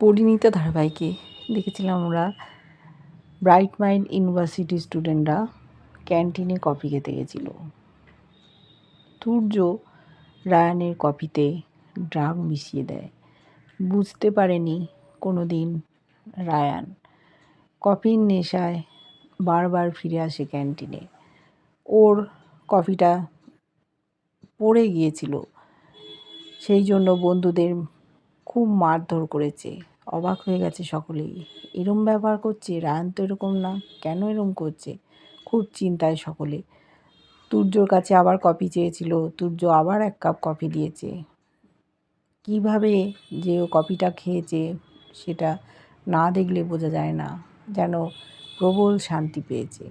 পরিণীতা ধারাবাহিকে দেখেছিলাম আমরা। ব্রাইট মাইন্ড ইউনিভার্সিটি স্টুডেন্টরা ক্যান্টিনে কফি খেতে গেছিল। সূর্য রায়ানের কফিতে ড্রাগ মিশিয়ে দেয়। বুঝতে পারেনি কোনো দিন রায়ান। কফির নেশায় বারবার ফিরে আসে ক্যান্টিনে ওর কফিটা পড়ে গিয়েছিল। সেই জন্য বন্ধুদের খুব মারধর করেছে। অবাক হয়ে গেছে সকলেই। এরম ব্যবহার করছে? রায়ান তো এরকম না। কেন এরম করছে? খুব চিন্তায় সকলে। তুর্যর কাছে আবার কফি চেয়েছিল। তুর্য আবার এক কাপ কফি দিয়েছে। কীভাবে যে ও কফিটা খেয়েছে সেটা না দেখলে বোঝা যায় না। যেন প্রবল শান্তি পেয়েছে।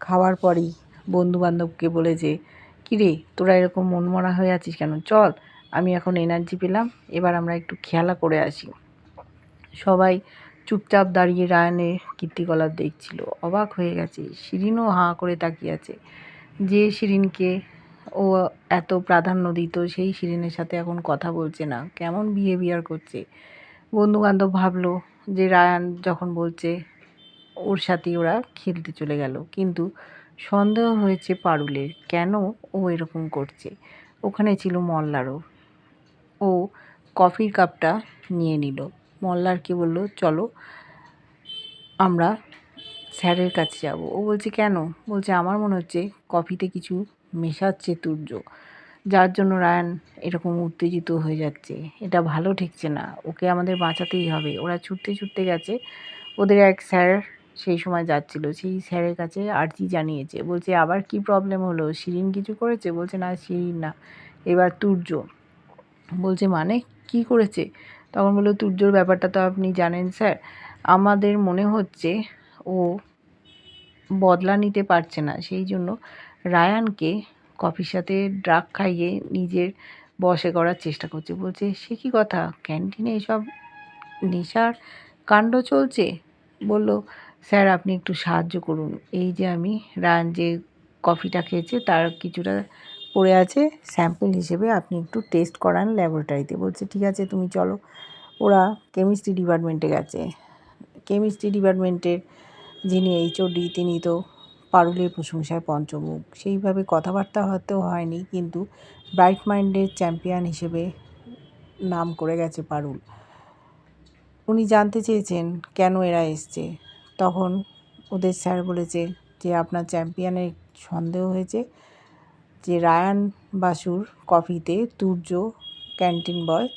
খাওয়ার পরই বন্ধুবান্ধবকে বলেছে, কিরে, তোরা এরকম মনমরা হয়ে আছিস কেন? চল আমি এখন এনার্জি পেলাম। এবার আমরা একটু খেলা করে আসি। সবাই চুপচাপ দাঁড়িয়ে রায়নের কীর্তিকলাপ দেখছিল। অবাক হয়ে গেছে। শিরিনও হাঁ করে তাকিয়ে আছে। যে শিরিনকে ও এত প্রাধান্য দিত, সেই শিরিনের সাথে এখন কথা বলছে না। কেমন বিহেভিয়ার করছে? বন্ধুবান্ধব ভাবলো যে রায়ান যখন বলছে ওর সাথেই ওরা খেলতে চলে গেল। কিন্তু সন্দেহ হয়েছে পারুলের। কেন ও এরকম করছে? ওখানে ছিল মল্লারও। ও কফির কাপটা নিয়ে নিল। মল্লারকে বলল, চলো, আমরা স্যারের কাছে যাব। ও বলছে, কেন? বলছে, আমার মনে হচ্ছে কফিতে কিছু মেশাচ্ছে তুর্য, যার জন্য রায়ান এরকম উত্তেজিত হয়ে যাচ্ছে। এটা ভালো ঠেকছে না, ওকে আমাদের বাঁচাতেই হবে। ওরা ছুটতে ছুটতে গেছে। ওদের এক স্যার সেই সময় যাচ্ছিল, সেই স্যারের কাছে আর্জি জানিয়েছে। বলছে, আবার কি প্রবলেম হলো? শিরিন কিছু করেছে? বলছে, না, শিরিন না, এবার তুর্য। বলছে মানে? কি করেছে? তখন বলল, তুর্যর ব্যাপারটা তো আপনি জানেন, স্যার। আমাদের মনে হচ্ছে ও বদলা নিতে পারছে না। সেই জন্য রায়ানকে কফির সাথে ড্রাগ খাইয়ে নিজের বসে করার চেষ্টা করছে। বলছে, সে কি কথা? ক্যান্টিনে এসব নেশার কাণ্ড চলছে? বলল, স্যার, আপনি একটু সাহায্য করুন। এই যে আমি রায়ান যে কফিটা খেয়েছে, তার কিছুটা পড়ে আছে, স্যাম্পল হিসেবে আপনি একটু টেস্ট করান ল্যাবরেটরিতে। বলছে, ঠিক আছে, তুমি চলো। ওরা কেমিস্ট্রি ডিপার্টমেন্টে গেছে। কেমিস্ট্রি ডিপার্টমেন্টের যিনি এইচওডি তিনি তো পারুলের প্রশংসায় পঞ্চমুখ। সেইভাবে কথাবার্তা হয়তো হয়নি, কিন্তু ব্রাইট মাইন্ডের চ্যাম্পিয়ন হিসেবে নাম করে গেছে পারুল। উনি জানতে চেয়েছেন, কেন এরা এসছে? তখন ওদের স্যার বলেছে যে, আপনার চ্যাম্পিয়নের সন্দেহ হয়েছে। যে রায়ান বাসুর কফিতে তুর্য ক্যান্টিন বয়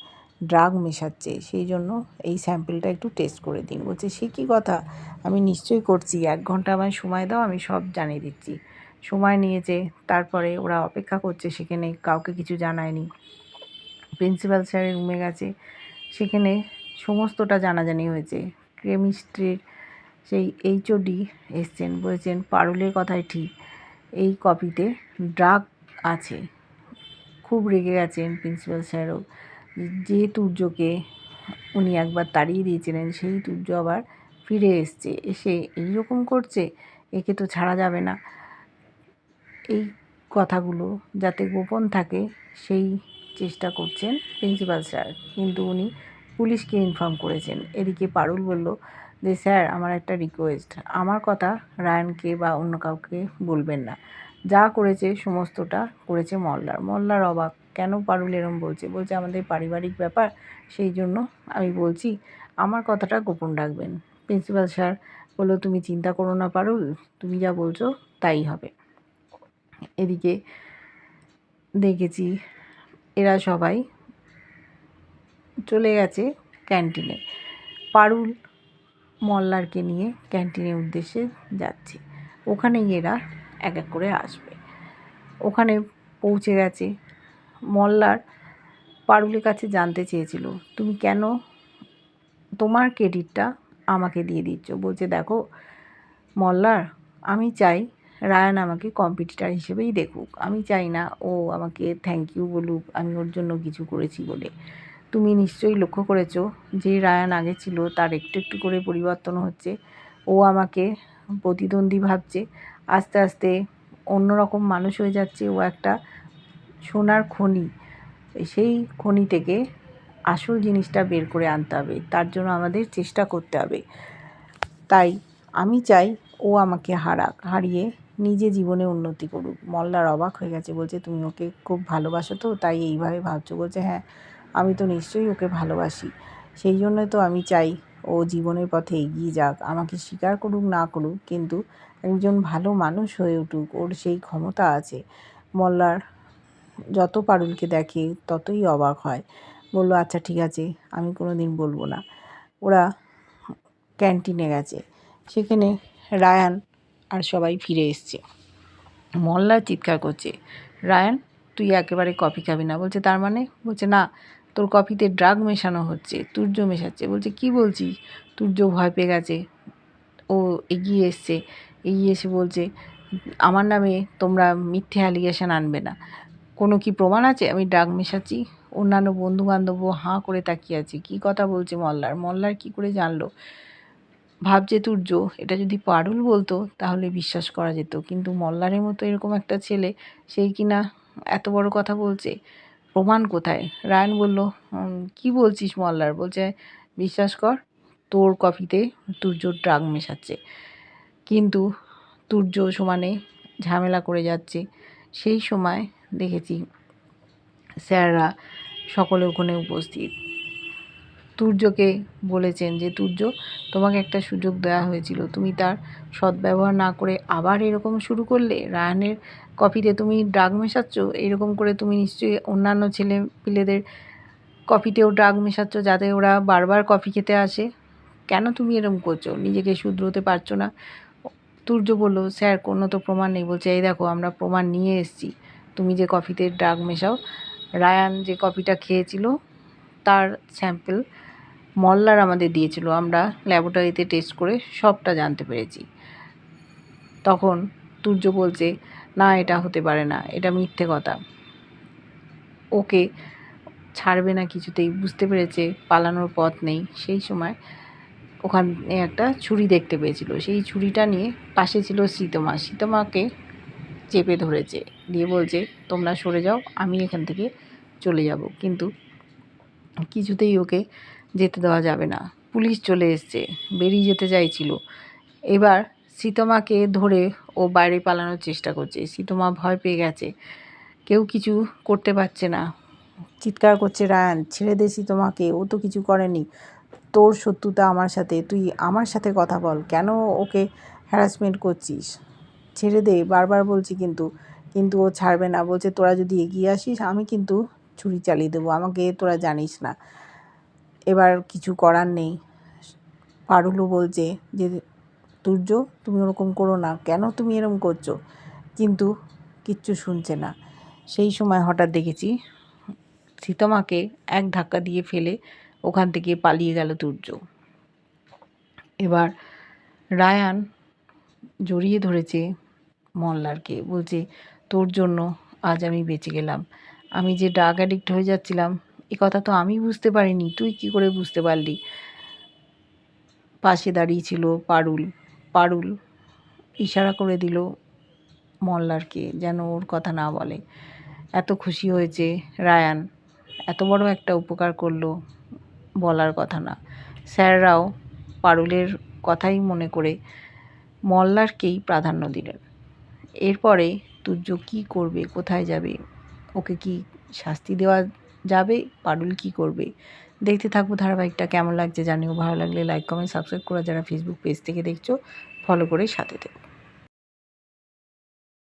ড্রাগ মেশাচ্ছে, সেই জন্য এই স্যাম্পেলটা একটু টেস্ট করে দিন। বলছে, সে কী কথা? আমি নিশ্চয়ই করছি, এক ঘণ্টা আমায় সময় দাও, আমি সব জানিয়ে দিচ্ছি। সময় নিয়েছে, তারপরে ওরা অপেক্ষা করছে, সেখানে কাউকে কিছু জানায়নি। প্রিন্সিপাল স্যারের রুমে গেছে, সেখানে সমস্তটা জানাজানি হয়েছে। কেমিস্ট্রির সেই এইচওডি এসছেন, বলেছেন, পারুলের কথাই ঠিক, এই কপিতে ড্রাগ আছে। খুব রেগে গেছেন প্রিন্সিপাল স্যারও। যে তুর্যকে উনি একবার তাড়িয়ে দিয়েছিলেন, সেই তুর্য আবার ফিরে এসছে, এসে এইরকম করছে, একে তো ছাড়া যাবে না। এই কথাগুলো যাতে গোপন থাকে, সেই চেষ্টা করছেন প্রিন্সিপাল স্যার। কিন্তু উনি পুলিশকে ইনফর্ম করেছেন। এদিকে পারুল বলল যে, স্যার, আমার একটা রিকোয়েস্ট আমার কথা রায়ানকে বা অন্য কাউকে বলবেন না। যা করেছে, সমস্তটা করেছে মল্লার। মল্লার অবাক, কেন পারুল এরম বলছে? বলছে, আমাদের পারিবারিক ব্যাপার, সেই জন্য আমি বলছি, আমার কথাটা গোপন রাখবেন। প্রিন্সিপাল স্যার বলল, তুমি চিন্তা করো না পারুল, তুমি যা বলছো তাই হবে। এদিকে দেখেছি এরা সবাই চলে গেছে ক্যান্টিনে। পারুল মল্লারকে নিয়ে ক্যান্টিনের উদ্দেশ্যে যাচ্ছে। ওখানে এরা এক এক করে আসবে। ওখানে পৌঁছে গেছে। মল্লার পারুলের কাছে জানতে চেয়েছিল, তুমি কেন তোমার ক্রেডিটটা আমাকে দিয়ে দিচ্ছ? বলছে, দেখো মল্লার, আমি চাই রায়ান আমাকে কম্পিটিটার হিসেবেই দেখুক। আমি চাই না ও আমাকে থ্যাংক ইউ বলুক, আমি ওর জন্য কিছু করেছি বলে। তুমি নিশ্চয়ই লক্ষ্য করেছ যে রায়ান আগে ছিল, তার একটু একটু করে পরিবর্তন হচ্ছে। ও আমাকে প্রতিদ্বন্দ্বী ভাবছে। আস্তে আস্তে অন্যরকম মানুষ হয়ে যাচ্ছে। ও একটা সোনার খনি। সেই খনি থেকে আসল জিনিসটা বের করে আনতে হবে। তার জন্য আমাদের চেষ্টা করতে হবে। তাই আমি চাই ও আমাকে হারাক, হারিয়ে নিজে জীবনে উন্নতি করুক। মল্লার অবাক হয়ে গেছে, বলছে, তুমি ওকে খুব ভালোবাসো তো? তাই এইভাবে ভাবছ। বলছে হ্যাঁ আমি তো নিশ্চয়ই ওকে ভালোবাসি। সেই জন্য তো আমি চাই ও জীবনের পথে এগিয়ে যাক। আমাকে স্বীকার করুক, না করুক, কিন্তু একজন ভালো মানুষ হয়ে উঠুক, ওর সেই ক্ষমতা আছে। মল্লার যত পারুলকে দেখে ততই অবাক হয়। বলল আচ্ছা ঠিক আছে, আমি কোনো দিন বলব না। ওরা ক্যান্টিনে গেছে। সেখানে রায়ান আর সবাই ফিরে এসছে। মল্লার চিৎকার করছে, রায়ান, তুই একেবারে কফি খাবি না। বলছে, তার মানে? বলছে, না, তোর কফিতে ড্রাগ মেশানো হচ্ছে, তুর্য মেশাচ্ছে। বলছে, কি বলছিস? তুর্য ভয় পেয়ে গেছে। ও এগিয়ে এসছে। এগিয়ে এসে বলছে, আমার নামে তোমরা মিথ্যে অ্যালিগেশন আনবে না। কোনো কি প্রমাণ আছে? আমি ড্রাগ মেশাচ্ছি, অন্যান্য বন্ধুবান্ধবও হাঁ করে তাকিয়ে আছে। কী কথা বলছে মল্লার? মল্লার কি করে জানলো? ভাবছে তুর্য, এটা যদি পারুল বলতো, তাহলে বিশ্বাস করা যেত। কিন্তু মল্লারের মতো এরকম একটা ছেলে সেই কিনা এত বড় কথা বলছে? প্রমাণ কোথায়? রায়ন বলল কি বলছিস মল্লার? বলছে, বিশ্বাস কর, তোর কফিতে তুর্য ড্রাগ মেশাচ্ছে। কিন্তু তুর্য সমানে ঝামেলা করে যাচ্ছে। সেই সময় দেখেছি স্যাররা সকলে ওখানে উপস্থিত। তুর্যকে বলেছেন যে, তুর্য, তোমাকে একটা সুযোগ দেওয়া হয়েছিল। তুমি তার সদ্ব্যবহার না করে আবার এরকম শুরু করলে? রায়ানের কফিতে তুমি ড্রাগ মেশাচ্ছ? এরকম করে তুমি নিশ্চয়ই অন্যান্য ছেলে পিলেদের কফিতেও ড্রাগ মেশাচ্ছ যাতে ওরা বারবার কফি খেতে আসে? কেন তুমি এরকম করছ? নিজেকে শুধরোতে পারছ না। তুর্য বলল, স্যার, কোনো তো প্রমাণ নেই। বলছে, এই দেখো, আমরা প্রমাণ নিয়ে এসেছি। তুমি যে কফিতে ড্রাগ মেশাও, রায়ান যে কফিটা খেয়েছিল, তার স্যাম্পল মল্লার আমাদের দিয়েছিল। আমরা ল্যাবরেটরিতে টেস্ট করে সবটা জানতে পেরেছি। তখন তুর্য বলছে, না, এটা হতে পারে না, এটা মিথ্যে কথা। ওকে ছাড়বে না, কিছুতেই বুঝতে পেরেছে, পালানোর পথ নেই। সেই সময় ওখানে একটা ছুরি দেখতে পেয়েছিল। সেই ছুরিটা নিয়ে পাশে ছিল সীতমা। সীতমাকে চেপে ধরেছে। দিয়ে বলছে, তোমরা সরে যাও, আমি এখান থেকে চলে যাব। কিন্তু কিছুতেই ওকে যেতে দেওয়া যাবে না। পুলিশ চলে এসছে, বেরিয়ে যেতে চাইছিল। এবার সীতমাকে ধরে ও বাইরে পালানোর চেষ্টা করছে। সীতমা ভয় পেয়ে গেছে। কেউ কিছু করতে পারছে না। চিৎকার করছে, রায়ান, ছেড়ে দে সীতমাকে, ও তো কিছু করেনি। তোর শত্রুতা আমার সাথে, তুই আমার সাথে কথা বল, কেন ওকে হ্যারাসমেন্ট করছিস? ছেড়ে দে, বারবার বলছি কিন্তু কিন্তু ও ছাড়বে না, বলছে তোরা যদি এগিয়ে আসিস, আমি কিন্তু ছুরি চালিয়ে দেবো, আমাকে তোরা জানিস না। এবার কিছু করার নেই। পারুলও বলছে যে তুর্য তুমি ওরকম করো না, কেন তুমি এরকম করছ? কিন্তু কিচ্ছু শুনছে না। সেই সময় হঠাৎ দেখেছি, সীতমাকে এক ধাক্কা দিয়ে ফেলে ওখান থেকে পালিয়ে গেল তুর্য এবার রায়ান জড়িয়ে ধরেছে মল্লারকে, বলছে, তোর জন্য আজ আমি বেঁচে গেলাম। আমি যে ড্রাগ অ্যাডিক্ট হয়ে যাচ্ছিলাম, এ কথা তো আমি বুঝতে পারিনি। তুই কি করে বুঝতে পারলি? পাশে দাঁড়িয়ে ছিল পারুল। পারুল ইশারা করে দিল মল্লারকে যেন ওর কথা না বলে। এত খুশি হয়েছে রায়ান। এত বড় একটা উপকার করল বলার কথা না। স্যাররাও পারুলের কথাই মনে করে মল্লারকেই প্রাধান্য দিলেন। এরপরে তুর্য কি করবে, কোথায় যাবে, ওকে কি শাস্তি দেওয়া যাবে, পারুল কি করবে? দেখতে থাকব ধারাবাহিকটা কেমন লাগছে জানিও। ভালো লাগলে লাইক কমেন্ট সাবস্ক্রাইব করা যারা ফেসবুক পেজ থেকে দেখছ ফলো করে সাথে থেকো।